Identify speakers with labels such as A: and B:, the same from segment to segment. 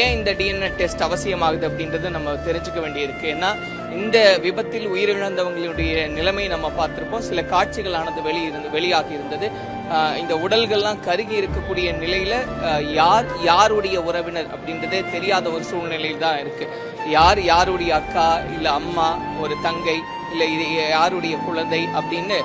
A: ஏன் இந்த DNA test அவசியமாகுது அப்படின்றத நம்ம தெரிஞ்சுக்க வேண்டியிருக்கு. ஏன்னா இந்த விபத்தில் உயிரிழந்தவங்களுடைய நிலைமை நம்ம பார்த்துருப்போம். சில காட்சிகளானது வெளியிருந்து வெளியாகி இருந்தது. இந்த உடல்கள்லாம் கருகி இருக்கக்கூடிய நிலையில யார் யாருடைய உறவினர் அப்படின்றதே தெரியாத ஒரு சூழ்நிலையில் தான் இருக்கு. யார் யாருடைய அக்கா இல்ல அம்மா ஒரு தங்கை இல்ல இது யாருடைய குழந்தை அப்படின்னு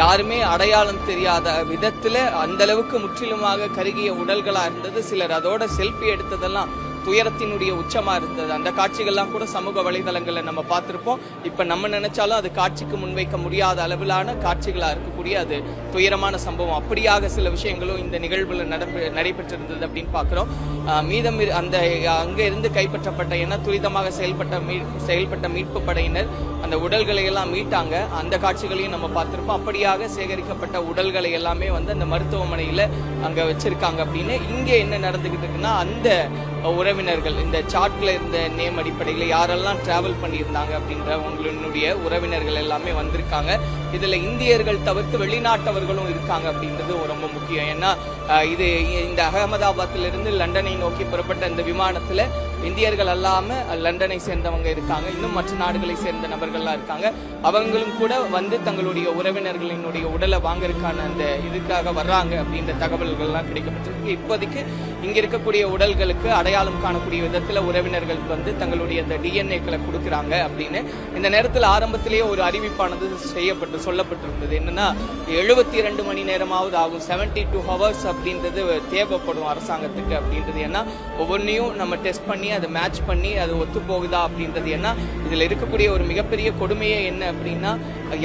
A: யாருமே அடையாளம் தெரியாத விதத்துல அந்த அளவுக்கு முற்றிலுமாக கருகிய உடல்களா இருந்தது. சிலர் அதோட செல்ஃபி எடுத்ததெல்லாம் துயரத்தினுடைய உச்சமா இருந்தது. அந்த காட்சிகள்லாம் கூட சமூக வலைதளங்களில் நம்ம பார்த்துருப்போம். இப்ப நம்ம நினைச்சாலும் அது காட்சிக்கு முன்வைக்க முடியாத அளவிலான காட்சிகளா இருக்கக்கூடிய அது துயரமான சம்பவம். அப்படியாக சில விஷயங்களும் இந்த நிகழ்வுல நடப்பு நடைபெற்றிருந்தது அப்படின்னு பாக்குறோம் மீதம் அந்த அங்க இருந்து கைப்பற்றப்பட்ட ஏன்னா துரிதமாக செயல்பட்ட மீ செயல்பட்ட மீட்பு படையினர் அந்த உடல்களை எல்லாம் மீட்டாங்க. அந்த காட்சிகளையும் நம்ம பார்த்திருப்போம். அப்படியாக சேகரிக்கப்பட்ட உடல்களை எல்லாமே வந்து அந்த மருத்துவமனையில அங்க வச்சிருக்காங்க அப்படின்னு. இங்க என்ன நடந்துகிட்டு இருக்குன்னா அந்த உறவினர்கள் இந்த சார்ட்ல இருந்த நேம் அடிப்படையில் யாரெல்லாம் டிராவல் பண்ணியிருந்தாங்க அப்படின்ற உங்களுடைய உறவினர்கள் எல்லாமே வந்திருக்காங்க. இதுல இந்தியர்கள் தவிர்த்து வெளிநாட்டவர்களும் இருக்காங்க அப்படின்றது ரொம்ப முக்கியம். ஏன்னா இது இந்த அகமதாபாத்திலிருந்து லண்டனை நோக்கி புறப்பட்ட இந்த விமானத்துல இந்தியர்கள் அல்லாம லண்டனை சேர்ந்தவங்க இருக்காங்க. இன்னும் மற்ற நாடுகளை சேர்ந்த நபர்கள்லாம் இருக்காங்க. அவங்களும் கூட வந்து தங்களுடைய உறவினர்களினுடைய உடலை வாங்கறதுக்கான அந்த இதுக்காக வர்றாங்க அப்படின்ற தகவல்கள்லாம் கிடைக்கப்பட்டிருக்கு. இப்போதைக்கு இங்க இருக்கக்கூடிய உடல்களுக்கு அடையாளம் காணக்கூடிய விதத்துல உறவினர்கள் வந்து தங்களுடைய அந்த டிஎன்ஏக்களை கொடுக்குறாங்க அப்படின்னு இந்த நேரத்தில் ஆரம்பத்திலேயே ஒரு அறிவிப்பானது செய்யப்பட்டு சொல்லப்பட்டிருந்தது. என்னன்னா எழுபத்தி இரண்டு மணி நேரமாவது ஆகும். 72 டூ ஹவர்ஸ் அப்படின்றது தேவைப்படும் அரசாங்கத்துக்கு அப்படின்றது. ஏன்னா ஒவ்வொன்றையும் நம்ம டெஸ்ட் பண்ணி அதை மேட்ச் பண்ணி அது ஒத்து போகுதா அப்படின்றது ஏன்னா இதுல இருக்கக்கூடிய ஒரு மிகப்பெரிய கொடுமையே என்ன அப்படின்னா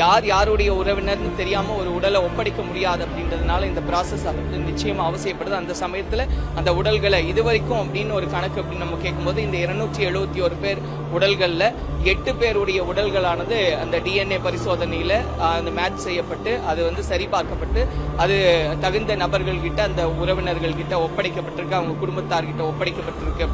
A: யார் யாருடைய உறவினர்னு தெரியாம ஒரு உடலை ஒப்படைக்க முடியாது அப்படின்றதுனால இந்த ப்ராசஸ் அது நிச்சயமா அவசியப்படுது. அந்த சமயத்துல அந்த உடல்களை இதுவரைக்கும் அப்படின்னு ஒரு கணக்கு அப்படின்னு நம்ம கேட்கும்போது இந்த இருநூற்றி எழுபத்தி ஒரு பேர் உடல்கள்ல எட்டு பேருடைய உடல்களானது அந்த டிஎன்ஏ பரிசோதனையில அந்த மேட்ச் செய்யப்பட்டு அது வந்து சரிபார்க்கப்பட்டு அது தகுந்த நபர்கள் கிட்ட அந்த உறவினர்கள் கிட்ட ஒப்படைக்கப்பட்டிருக்கு அவங்க குடும்பத்தார்கிட்ட ஒப்படைக்கப்பட்டிருக்கு.